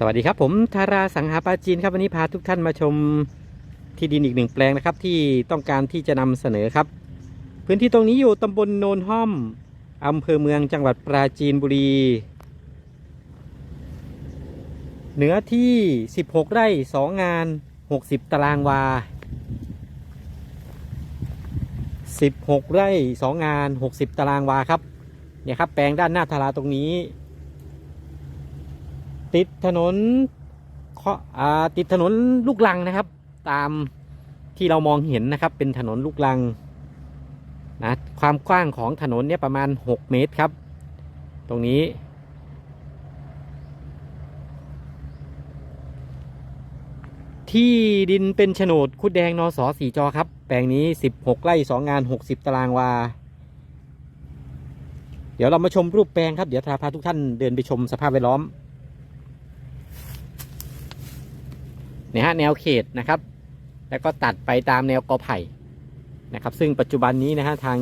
สวัสดีครับผมธาราสังหาปาจีนครับวันนี้พาทุกท่านมาชมที่ดินอีกหนึ่งแปลงนะครับ ที่ต้องการที่จะนำเสนอครับ พื้นที่ตรงนี้อยู่ตำบลโนนห้อมอำเภอเมืองจังหวัดปราจีนบุรีเนื้อที่ 16 ไร่ 2 งาน 60 ตารางวา 16 ไร่ 2 งาน 60 ตารางวาครับเนี่ยครับแปลงด้านหน้าทาราตรงนี้ ติดถนนเคาะอ่าติดถนนลูกลังนะครับ ตามที่เรามองเห็นนะครับ เป็นถนนลูกลังนะความกว้างของถนนเนี่ยประมาณ 6 เมตรครับ ตรงนี้ ที่ดินเป็นโฉนดคุดแดงนสสีจอครับ แปลงนี้ 16 ไร่ 2 งาน 60 ตารางวา เดี๋ยวเรามาชมรูปแปลงครับ เดี๋ยวทาพาทุกท่านเดินไปชมสภาพแวดล้อม ฮะแนวเขตนะครับ แล้วก็ตัดไปตามแนวกอไผ่นะครับ ซึ่งปัจจุบันนี้นะฮะทาง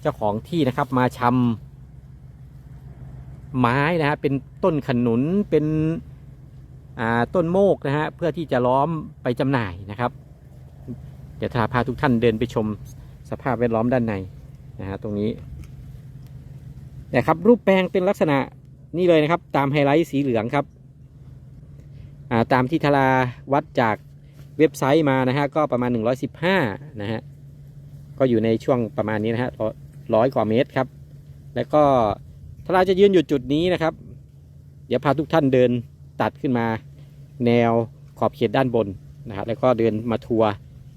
เจ้าของที่นะครับมาชำไม้นะฮะเป็นต้นขนุนเป็นต้นโมกนะฮะเพื่อที่จะล้อมไปจำหน่ายนะครับ เดี๋ยวทาพาทุกท่านเดินไปชมสภาพแวดล้อมด้านในนะฮะตรงนี้นะครับรูปแปลงเป็นลักษณะนี่เลยนะครับ ตามไฮไลท์สีเหลืองครับ ตามที่ทาราวัดจากเว็บไซต์มานะฮะก็ประมาณ 115 นะฮะก็อยู่ในช่วงประมาณนี้นะฮะร้อยกว่าเมตรครับ แล้วก็ทาราจะยืนอยู่จุดนี้นะครับ เดี๋ยวพาทุกท่านเดินตัดขึ้นมาแนวขอบเขตด้านบนนะครับแล้วก็เดินมาทัวร์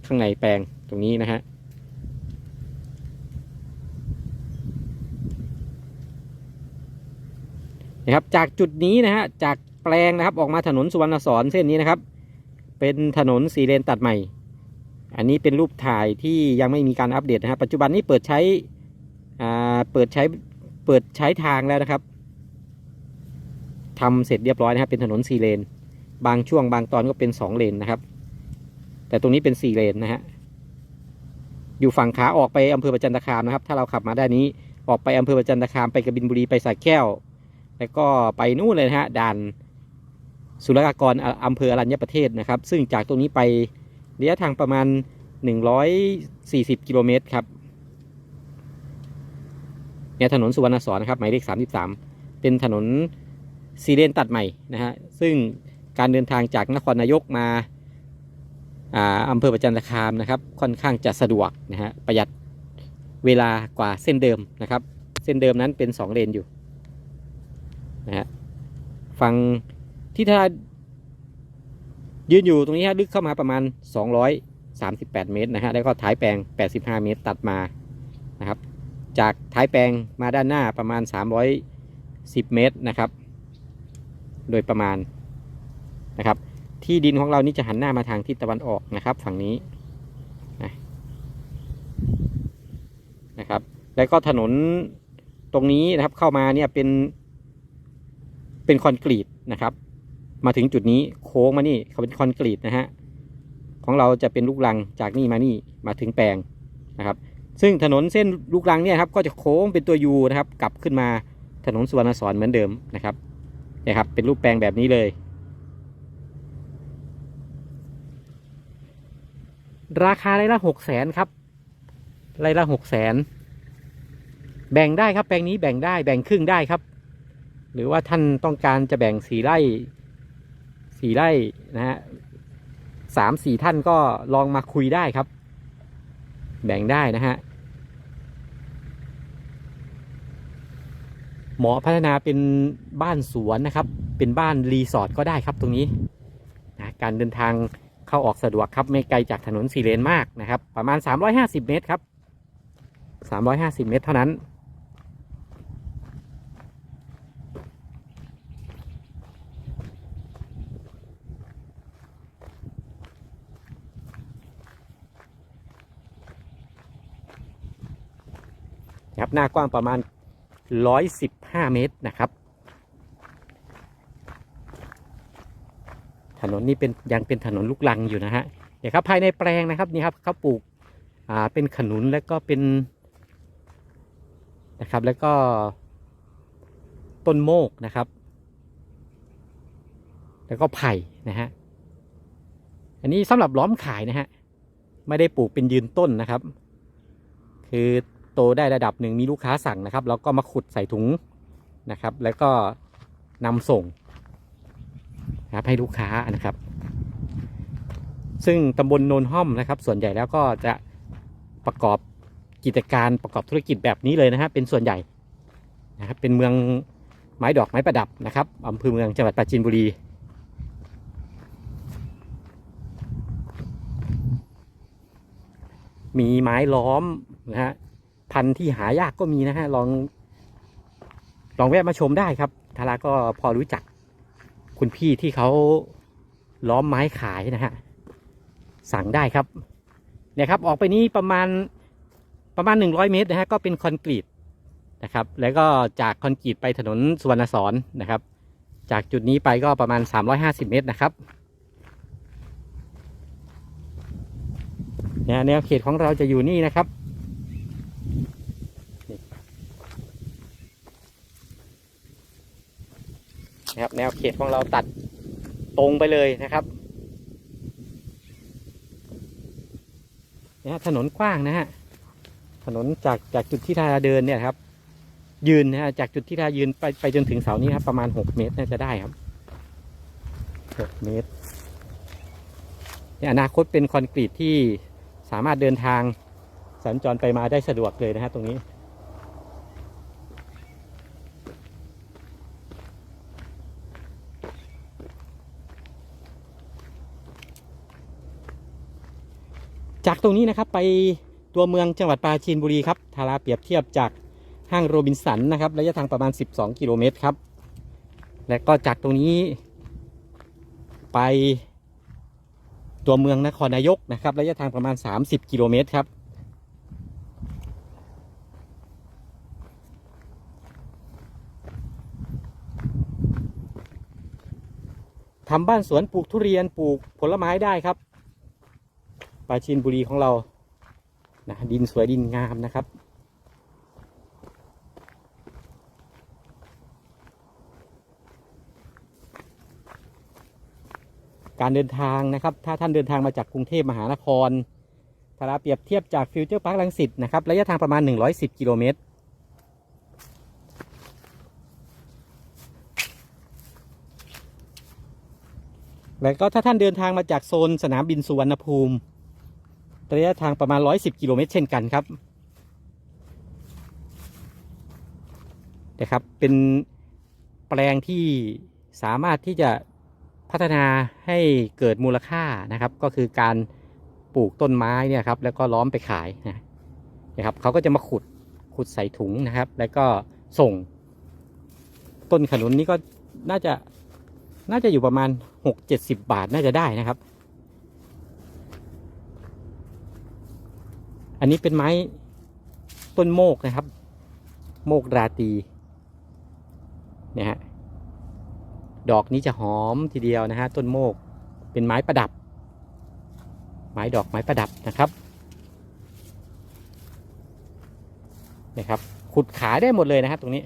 ข้างในแปลงตรงนี้นะฮะนะครับจากจุดนี้นะฮะจาก แปลงนะครับ ออกมาถนนสุวรรณสอนเส้นนี้นะครับ เป็นถนนสี่เลนตัดใหม่ อันนี้เป็นรูปถ่ายที่ยังไม่มีการอัปเดตนะครับ ปัจจุบันนี้เปิดใช้เปิดใช้เปิดใช้ทางแล้วนะครับทำเสร็จเรียบร้อยนะครับ เป็นถนนสี่เลน บางช่วงบางตอนก็เป็นสองเลนนะครับ แต่ตรงนี้เป็นสี่เลนนะฮะอยู่ฝั่งขาออกไปอำเภอประจันตคามนะครับ ถ้าเราขับมาด้านนี้ออกไปอำเภอประจันตคามไปกระบินบุรีไปสระแก้ว แล้วก็ไปนู่นเลยนะฮะด่าน ศุลกากรออำเภออรัญญประเทศนะครับ ซึ่งจากตรงนี้ไประยะทางประมาณ 140 กิโลเมตรครับเนี่ยถนนสุวรรณสอนนะครับหมายเลข 33 เป็นถนนซีเลนตัดใหม่นะฮะซึ่งการเดินทางจากนครนายกมาอ่าอำเภอประจันตคามนะครับ ค่อนข้างจะสะดวกนะฮะประหยัดเวลากว่าเส้นเดิมนะครับ เส้นเดิมนั้นเป็น 2 เลนอยู่นะฮะฝั่ง ที่ถ้ายืนอยู่ตรงนี้ฮะลึกเข้ามาประมาณ 238 เมตรนะฮะแล้วก็ท้ายแปลง 85 เมตรตัดมานะครับ จากท้ายแปลงมาด้านหน้าประมาณ 310 เมตรนะครับ โดยประมาณนะครับ ที่ดินของเรานี่จะหันหน้ามาทางทิศตะวันออกนะครับ ฝั่งนี้นะนะครับ แล้วก็ถนนตรงนี้นะครับเข้ามาเนี่ยเป็นเป็นคอนกรีตนะครับ มาถึงจุดนี้โค้งมานี่เขาเป็นคอนกรีตนะฮะของเราจะเป็นลูกรังจากนี่มานี่มาถึงแปลงนะครับ ซึ่งถนนเส้นลูกรังเนี่ยครับก็จะโค้งเป็นตัวยูนะครับ กลับขึ้นมาถนนสุวรรณสอนเหมือนเดิมนะครับเนี่ยครับ เป็นรูปแปลงแบบนี้เลย ราคาไร่ละหกแสนครับไร่ละหกแสนแบ่งได้ครับแปลงนี้แบ่งได้แบ่งครึ่งได้ครับ หรือว่าท่านต้องการจะแบ่งสี่ไร่ สี่ไร่นะฮะสามสี่ท่านก็ลองมาคุยได้ครับ แบ่งได้นะฮะหมอพัฒนาเป็นบ้านสวนนะครับ เป็นบ้านรีสอร์ทก็ได้ครับตรงนี้นะการเดินทางเข้าออกสะดวกครับ ไม่ไกลจากถนนสี่เลนมากนะครับ ประมาณ 350 เมตรครับ 350 เมตรเท่านั้น นะครับ หน้ากว้างประมาณ 115 เมตรนะครับ ถนนนี้เป็นยังเป็นถนนลูกลังอยู่นะฮะเดี๋ยวครับภายในแปลงนะครับนี่ครับเขาปลูกอ่าเป็นขนุนแล้วก็เป็นนะครับแล้วก็ต้นโมกนะครับ แล้วก็ไผ่นะฮะอันนี้สำหรับล้อมขายนะฮะไม่ได้ปลูกเป็นยืนต้นนะครับ คือ โตได้ระดับหนึ่งมีลูกค้าสั่งนะครับแล้วก็มาขุดใส่ถุงนะครับ แล้วก็นำส่งนะครับให้ลูกค้านะครับ ซึ่งตำบลโนนห้อมนะครับ ส่วนใหญ่แล้วก็จะประกอบกิจการประกอบธุรกิจแบบนี้เลยนะฮะเป็นส่วนใหญ่นะครับเป็นเมืองไม้ดอกไม้ประดับนะครับอำเภอเมืองจังหวัดปราจีนบุรีมีไม้ล้อมนะฮะ พันธุ์ที่หายากก็มีนะฮะลอง ลองแวะมาชมได้ครับทาราก็พอรู้จัก คุณพี่ที่เขาล้อมไม้ขายนะฮะสั่งได้ครับเนี่ยครับ ออกไปนี้ประมาณประมาณ 100 เมตรนะฮะก็เป็นคอนกรีตนะครับ แล้วก็จากคอนกรีตไปถนนสุวรรณสอนนะครับ จากจุดนี้ไปก็ประมาณ 350 เมตรนะครับเนี่ยแนวเขตของเราจะอยู่นี่นะครับ นะครับ แนวเขตของเราตัดตรงไปเลยนะครับนี่ยถนนกว้างนะฮะถนนจากจากจุดที่ทาเดินเนี่ยครับ ยืนนะฮะจากจุดที่ทายืนไปไปจนถึงเสานี้ครับประมาณหกเมตรน่าจะได้ครับหกเมตรเนี่ยอนาคตเป็นคอนกรีตที่สามารถเดินทางสัญจรไปมาได้สะดวกเลยนะฮะตรงนี้ จากตรงนี้นะครับไปตัวเมืองจังหวัดปราจีนบุรีครับทาราเปรียบเทียบจากห้างโรบินสันนะครับระยะทางประมาณ 12 กิโลเมตรครับ และก็จากตรงนี้ ไป ตัวเมืองนครนายกนะครับระยะทางประมาณ 30 กิโลเมตรครับ ทำบ้านสวนปลูกทุเรียนปลูกผลไม้ได้ครับาจีนบุรีของเรานะดินสวยดินงามนะครับการเดินทางนะครับ ถ้าท่านเดินทางมาจากกรุงเทพมหานครถ้าเราเปรียบเทียบจากฟิวเจอร์พาร์คลังสิตนะครับ ระยะทางประมาณ 110 กิโลเมตร แล้วก็ถ้าท่านเดินทางมาจากโซนสนามบินสุวรรณภูมิ ระยะทางประมาณ 110 กิโลเมตรเช่นกันครับนะครับ เป็นแปลงที่สามารถที่จะพัฒนาให้เกิดมูลค่านะครับ ก็คือการปลูกต้นไม้เนี่ยครับ แล้วก็ล้อมไปขายนะนะครับเขาก็จะมาขุดขุดใส่ถุงนะครับ แล้วก็ส่ง ต้นขนุนนี้ก็น่าจะน่าจะอยู่ประมาณ 6-70 บาทน่าจะได้นะครับ อันนี้เป็นไม้ต้นโมกนะครับ โมกราตีเนี่ยฮะดอกนี้จะหอมทีเดียวนะฮะต้นโมกเป็นไม้ประดับ ไม้ดอกไม้ประดับนะครับนะครับ ขุดขายได้หมดเลยนะครับตรงนี้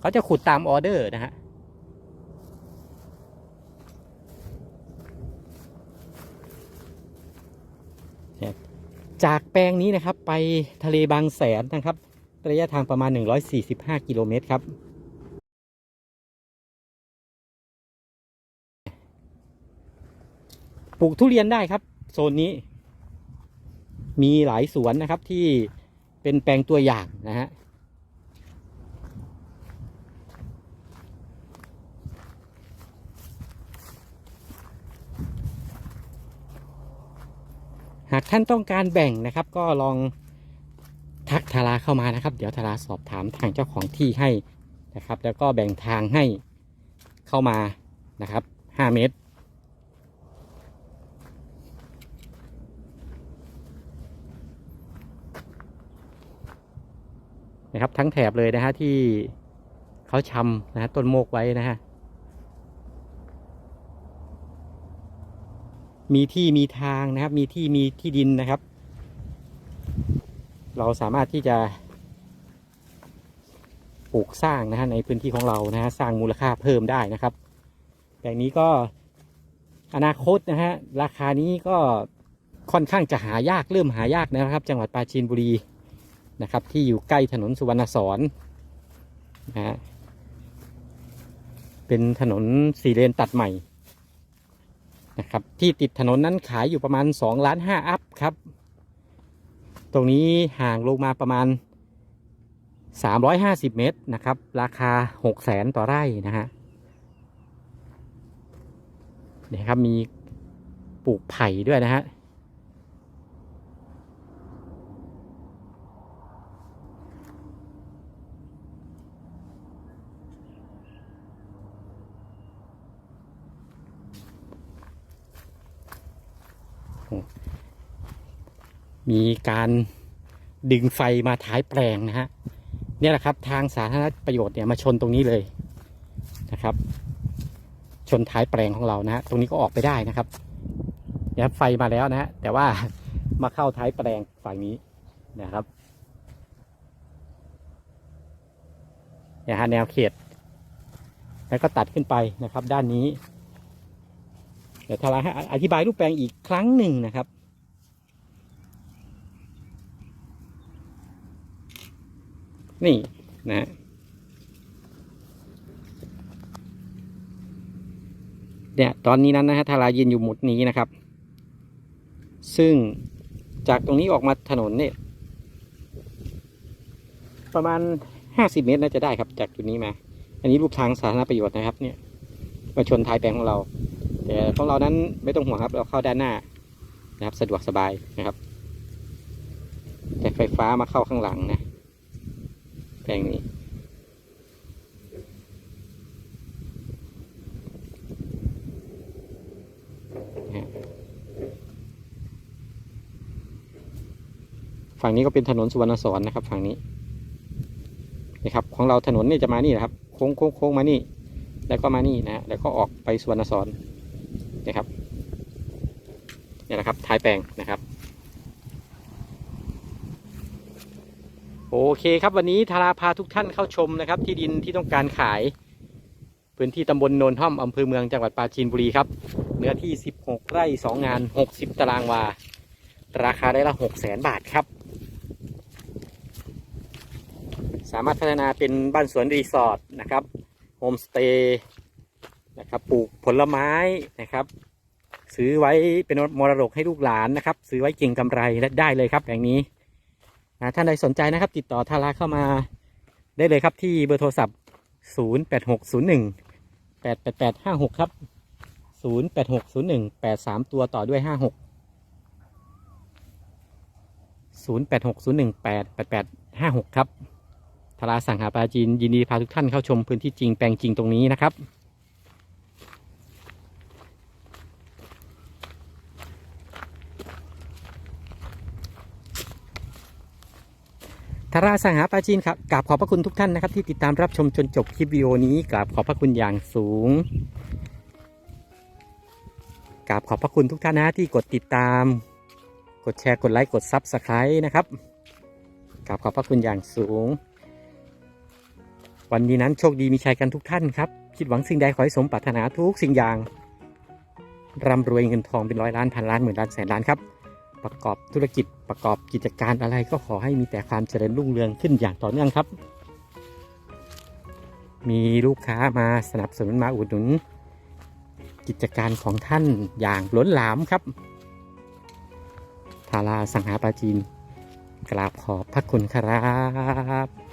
เขาจะขุดตามออเดอร์นะฮะ จากแปลงนี้นะครับไปทะเลบางแสนนะครับ ระยะทางประมาณ 145 กิโลเมตรครับ ปลูกทุเรียนได้ครับ โซนนี้ มีหลายสวนนะครับที่เป็นแปลงตัวอย่างนะฮะากท่านต้องการแบ่งนะครับ ก็ลองทักทาราเข้ามานะครับ เดี๋ยวทาราสอบถามทางเจ้าของที่ให้นะครับ แล้วก็แบ่งทางให้เข้ามานะครับ 5 เมตร นะครับทั้งแถบเลยนะฮะที่เขาชำนะฮะต้นโมกไว้นะฮะ มีที่มีทางนะครับ มีที่มีที่ดินนะครับ เราสามารถที่จะปลูกสร้างนะฮะในพื้นที่ของเรานะฮะสร้างมูลค่าเพิ่มได้นะครับอย่างนี้ก็อนาคตนะฮะราคานี้ก็ค่อนข้างจะหายากเริ่มหายากนะครับ จังหวัดปราจีนบุรีนะครับ ที่อยู่ใกล้ถนนสุวรรณสอนนะฮะเป็นถนนสี่เลนตัดใหม่ นะครับ ที่ติดถนนนั้นขายอยู่ประมาณ2ล้าน5อัพครับ ตรงนี้ห่างลงมาประมาณ 350 เมตรนะครับ ราคา 6 0แสนต่อไร่นะฮะเนี่ยครับมีปลูกไผ่ด้วยนะฮะ มีการดึงไฟมาท้ายแปลงนะฮะเนี่ยแหละครับทางสาธารณประโยชน์เนี่ยมาชนตรงนี้เลยนะครับ ชนท้ายแปลงของเรานะฮะตรงนี้ก็ออกไปได้นะครับเนี่ยครับไฟมาแล้วนะฮะแต่ว่ามาเข้าท้ายแปลงฝั่งนี้นะครับเนี่ยฮะแนวเขต แล้วก็ตัดขึ้นไปนะครับ ด้านนี้ เดี๋ยวทาราให้อธิบายรูปแปลงอีกครั้งหนึ่งนะครับ นี่นะเนี่ยตอนนี้นั้นนะฮะทารายืนอยู่หมุดนี้นะครับ ซึ่งจากตรงนี้ออกมาถนนเนี่ยประมาณห้าสิบเมตรน่าจะได้ครับ จากจุดนี้มา อันนี้รูปทางสาธารณประโยชน์นะครับเนี่ยมาชนท้ายแปลงของเรา แต่ของเรานั้นไม่ต้องห่วงครับ เราเข้าด้านหน้านะครับ สะดวกสบายนะครับ แต่ไฟฟ้ามาเข้าข้างหลังนะ แปลงนี้ ฝั่งนี้ก็เป็นถนนสุวรรณสอนนะครับ ฝั่งนี้นี่ครับ ของเราถนนนี่จะมานี่นะครับ โค้งโค้งโค้งมานี่ แล้วก็มานี่นะฮะแล้วก็ออกไปสุวรรณสอนนะครับนี่นะครับท้ายแปลงนะครับ โอเคครับวันนี้ธาราพาทุกท่านเข้าชมนะครับ ที่ดินที่ต้องการขาย พื้นที่ตำบลโนนท่อมอำเภอเมืองจังหวัดปราจีนบุรีครับ เนื้อที่ 16 ไร่ 2 งาน 60 ตารางวา ราคาได้ละ 6 0 0 0 0 0บาทครับ สามารถพัฒนาเป็นบ้านสวนรีสอร์ทนะครับโฮมสเตย์นะครับปลูกผลไม้นะครับ ซื้อไว้เป็นมรดกให้ลูกหลานนะครับ ซื้อไว้เก่งกำไรและได้เลยครับอย่างนี้ ท่านใดสนใจนะครับ ติดต่อทาราเข้ามาได้เลยครับที่เบอร์โทรศัพท์ 0 8 6 0 1 8 8 8 5 6 ครับ 0 8 6 0 1 8 3 ตัวต่อด้วย 56 0 8 6 0 1 8 8 8 5 6 ครับทาราสั่งหาปลาจีนยินดีพาทุกท่านเข้าชมพื้นที่จริงแปลงจริงตรงนี้นะครับ ทาราสังหาปาจีนครับกราบขอบพระคุณทุกท่านนะครับ ที่ติดตามรับชมจนจบคลิปวิดีโอนี้กราบขอบพระคุณอย่างสูงกราบขอบพระคุณทุกท่านนะที่กดติดตาม กดแชร์กดไลค์กดซับสไครต์นะครับกราบขอบพระคุณอย่างสูง วันนี้นั้นโชคดีมีชัยกันทุกท่านครับคิดหวังสิ่งใดขอให้สมปรารถนาทุกสิ่งอย่างร่ำรวยเงินทองเป็นร้อยล้านพันล้านหมื่นล้านแสนล้านครับ ประกอบธุรกิจประกอบกิจการอะไรก็ขอให้มีแต่ความเจริญรุ่งเรืองขึ้นอย่างต่อเนื่องครับ มีลูกค้ามาสนับสนุนมาอุดหนุน กิจการของท่านอย่างล้นหลามครับทาราสังหาปาจีนกราบขอบพระคุณครับ